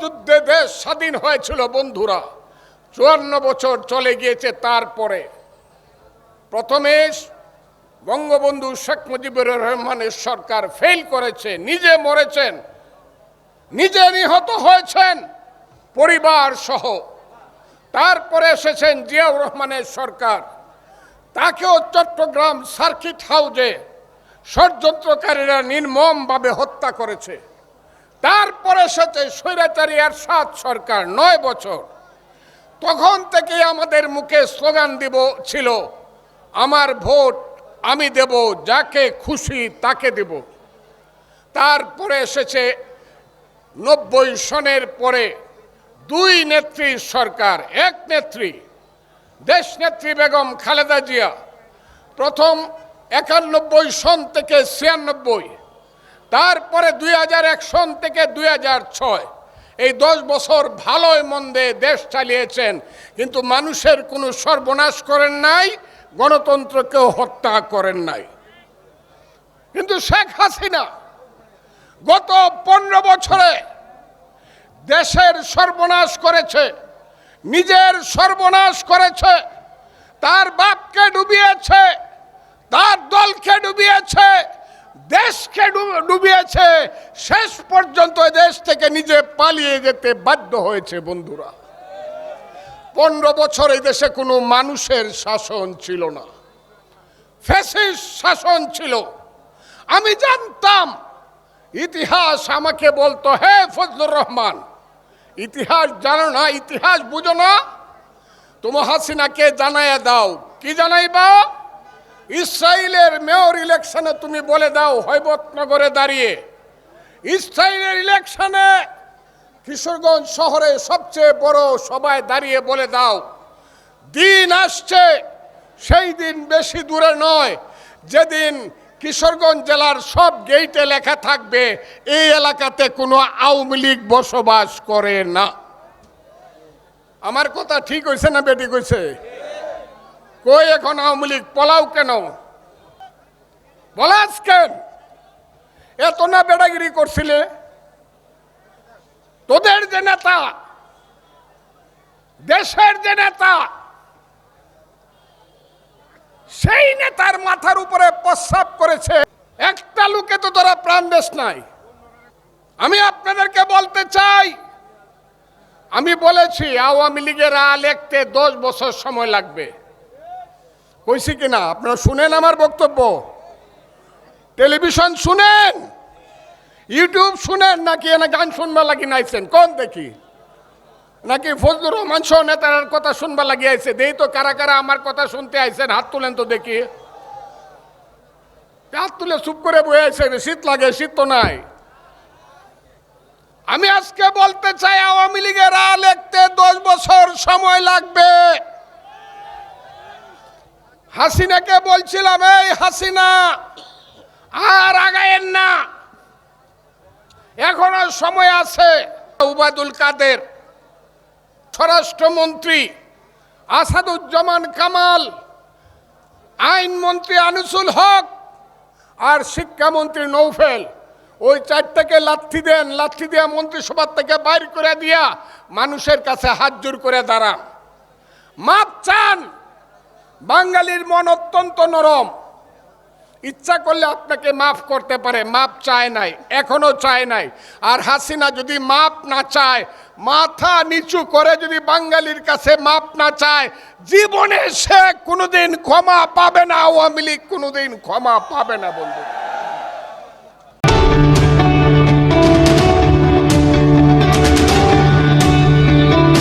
যুদ্ধে দেশ স্বাধীন হয়েছিল, বন্ধুরা। চুয়ান্ন বছর চলে গিয়েছে তারপরে। প্রথমে বঙ্গবন্ধু শেখ মুজিবুর রহমানের সরকার ফেল করেছে, নিজে মরেছেন, নিজে নিহত হয়েছেন পরিবার সহ। তারপরে এসেছেন জিয়াউর রহমানের সরকার। তাকেও চট্টগ্রাম সার্কিট হাউজে ষড়যন্ত্রকারীরা নির্মমভাবে হত্যা করেছে। তারপরে এসেছে স্বৈরাচারী সাত সরকার নয় বছর, তখন থেকে আমাদের মুখে স্লোগান দিব ছিল, আমার ভোট আমি দেব, যাকে খুশি তাকে দেব। তারপরে এসেছে নব্বই সনের পরে দুই নেত্রী সরকার, এক নেত্রী, দেশ নেত্রী বেগম খালেদা জিয়া, প্রথম একানব্বই সন থেকে ছিয়ানব্বই। তারপরে দুই হাজার এক সন থেকে দুই হাজার ছয়। এই দশ বছর ভালোই মন্দে দেশ চালিয়েছেন, কিন্তু মানুষের কোনো সর্বনাশ করেন নাই, গণতন্ত্রকেও হত্যা করেন নাই। কিন্তু শেখ হাসিনা গত পনেরো বছরে দেশের সর্বনাশ করেছে, নিজের সর্বনাশ করেছে, তার বাপকে ডুবিয়েছে, তার দলকে ডুবিয়েছে দেশকে ডুবিয়েছে, শেষ পর্যন্ত দেশ থেকে নিজে পালিয়ে যেতে বাধ্য হয়েছে বন্ধুরা। পনেরো বছর এই দেশে কোনো মানুষের শাসন ছিল না। ফ্যাসিস্ট শাসন ছিল। আমি জানতাম, ইতিহাস আমাকে বলতো, হে ফজলুর রহমান, ইতিহাস জানো না, ইতিহাস বুঝো না। তোমার হাসিনাকে জানাইয়া দাও। কি জানাইবা? ইসরায়েলের মেয়র ইলেকশনে তুমি বলে দাও, হৈবতনগরে দাঁড়িয়ে। ইসরায়েলের ইলেকশনে কিশোরগঞ্জ শহরে সবচেয়ে বড় সবাই দাঁড়িয়ে বলে দাও, দিন আসছে, সেই দিন বেশি দূরে নয়, যেদিন কিশোরগঞ্জ জেলার সব গেইটে লেখা থাকবে, এই এলাকাতে কোনো আওয়ামী লীগ বসবাস করে না। আমার কথা ঠিক হয়েছে না বেটি কইছে কই এখন আওয়ামী লীগ? পলাও কেন? পলাস কেন এত না বেড়াগিরি করছিলে? তোদের যে নেতা, দেশের যে নেতা, সেই নেতার মাথার উপরে প্রস্রাব করেছে। একটা লোকে তো তোরা প্রাণ দেশ নাই। আমি আপনাদেরকে বলতে চাই, আমি বলেছি, আওয়ামী লীগের আ লিখতে দশ বছর সময় লাগবে। কইছি কিনা? আপনারা শুনেন আমার বক্তব্য। টেলিভিশন শুনেন? ইউটিউব শুনেন নাকি এনে গান শুনবা লাগি নাইছেন? কোন দেখি? নাকি ফজলুর রহমান সহ নেতার কথা শুনবা লাগি আইছে? দেই তো কারা কারা আমার কথা শুনতে আইছেন, হাত তুলেন তো দেখি। হাত তুলে চুপ করে বয়ে আছে শীত লাগে, শীত তো নাই। আমি আজকে বলতে চাই, আওয়ামী লীগের আ লিখতে দশ বছর সময় লাগবে। হাসিনাকে বলছিলাম, এই হাসিনা আর আগায়েন না। এখনও সময় আছে। উবাদুল কাদের, স্বরাষ্ট্রমন্ত্রী আসাদুজ্জামান কামাল, আইনমন্ত্রী আনিসুল হক আর শিক্ষামন্ত্রী নৌফেল। ওই চারটাকে লাথি দেন লাথি দিয়া মন্ত্রিসভার থেকে বাইর করে দিয়া মানুষের কাছে হাত জোর করে দাঁড়ান। মাপ চান, বাঙালির মন অত্যন্ত নরম। ইচ্ছা করলে আপনাকে মাফ করতে পারে, মাপ চায় নাই এখনও চায় নাই। আর হাসিনা যদি মাপ না চায়, মাথা নিচু করে যদি বাঙালির কাছে মাপ না চায়, জীবনে সে কোনোদিন ক্ষমা পাবে না, আওয়ামী লীগ কোনোদিন ক্ষমা পাবে না, বন্ধু।